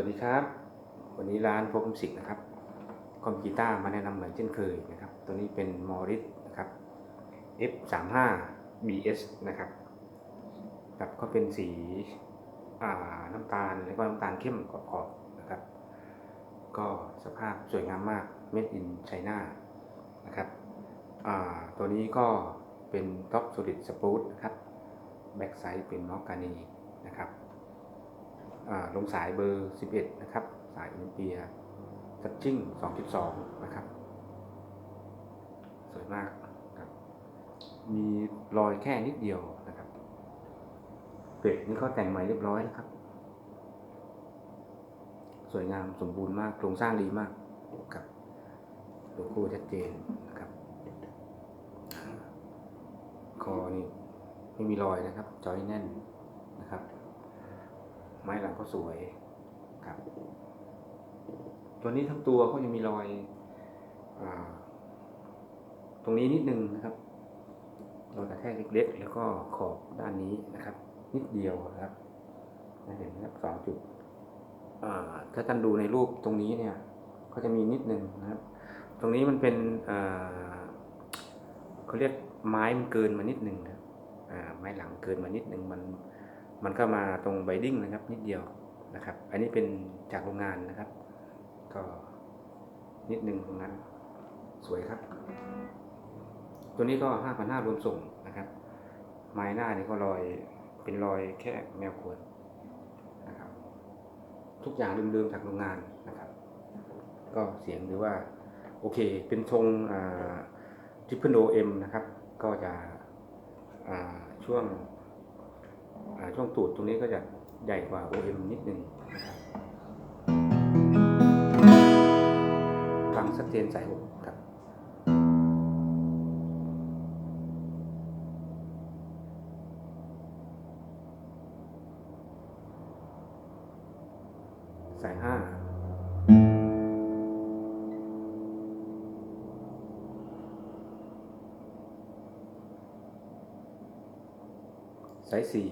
วัสดีครับ วันนี้ร้านโฟกัมสิกนะครับ คอมกีตาร์มาแนะนำเหมือนเช่นเคยนะครับ ตัวนี้เป็นมอริสนะครับ F35 BS นะครับครับก็เป็นสีน้ำตาลแล้วก็น้ำตาลเข้มขอบๆนะครับ ก็สภาพสวยงามมาก Made in China นะครับตัวนี้ก็เป็น Top Solid Spruce นะครับ แบ็กไซด์เป็นมอ g กานีนะครับ ลงสายเบอร์ 11 นะครับ สายอินเปียทัชชิ่ง2.2 นะครับ สวยมากครับมีรอยแค่นิดเดียวนะครับเป็ดนี่เขาแต่งใหม่เรียบร้อยนะครับ สวยงามสมบูรณ์มาก โครงสร้างดีมากครับโลโก้ชัดเจนนะครับคอนี่ไม่มีรอยนะครับ จอยแน่นนะครับ ไม้หลังก็สวยครับ ตัวนี้ทั้งตัวก็ยังมีรอยอตรงนี้นิดนึงนะครับรอยกระแทกเล็กๆ แล้วก็ขอบด้านนี้นะครับ นิดเดียวนะครับเห็นไหมครับสองจุดถ้าท่านดูในรูปตรงนี้เนี่ย ก็จะมีนิดนึงนะครับ ตรงนี้มันเป็นเขาเรียกไม้มันเกินมานิดนึงนะไม้หลังเกินมานิดนึงมัน มันก็มาตรงไบดิ้งนะครับ นิดเดียวนะครับ อันนี้เป็นจากโรงงานนะครับ ก็นิดนึงตรงนั้น สวยครับ ตัวนี้ก็ห้าพันห้ารวมส่งนะครับ ไม้หน้านี่ก็รอยเป็นรอยแค่แมวขวดนะครับ ทุกอย่างเดิมๆจากโรงงานนะครับ ก็เสียงหรือว่า โอเค เป็นทรงทริปเปิลโอเอ็มนะครับ ก็จะอ่าช่วง ช่วงตูดตรงนี้ก็จะใหญ่กว่า OM นิดนึงฟังชัดเจนสายหกครับสายห้าสายสี่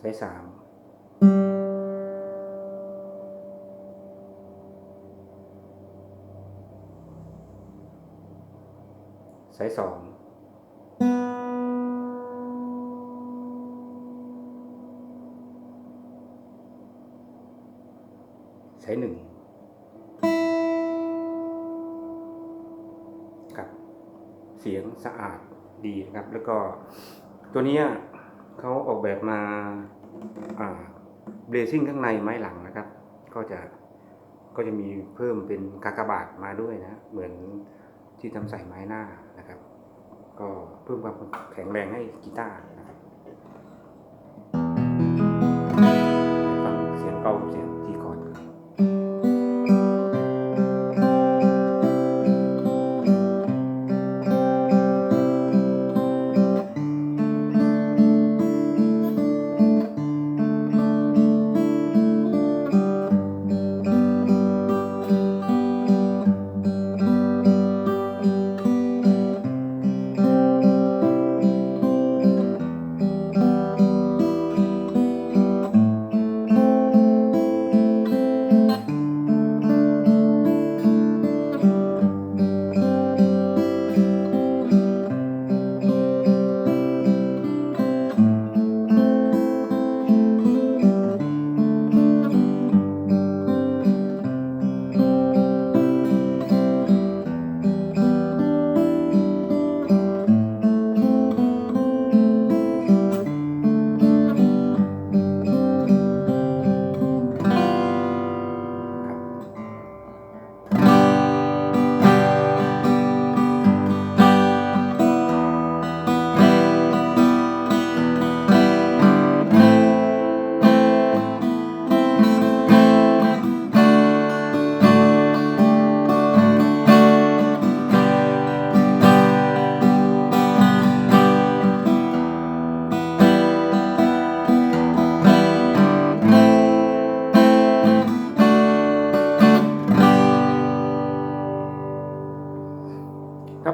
สายสามสายสองสายหนึ่งครับเสียงสะอาดดีนะครับ แล้วก็ตัวนี้ เขาออกแบบมาเบรซิ่งข้างในไม้หลังนะครับ ก็จะก็จะมีเพิ่มเป็นกากบาทมาด้วยนะ เหมือนที่ทำใส่ไม้หน้านะครับ ก็เพิ่มความแข็งแรงให้กีตาร์นะ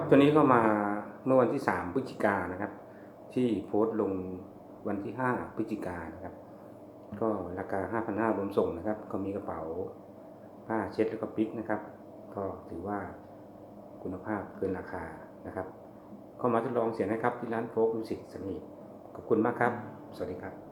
ตัวนี้ก็มาเมื่อวันที่3พฤศจิกายนะครับ ที่โพสต์ลงวันที่5พฤศจิกายนะครับ ก็ราคา5,500รวมส่งนะครับ ก็มีกระเป๋าผ้าเช็ดแล้วก็ปิกนะครับ ก็ถือว่าคุณภาพเกินราคานะครับ เข้ามาทดลองเสียงนะครับที่ร้านโฟกมิวสิกสนีขอบคุณมากครับ สวัสดีครับ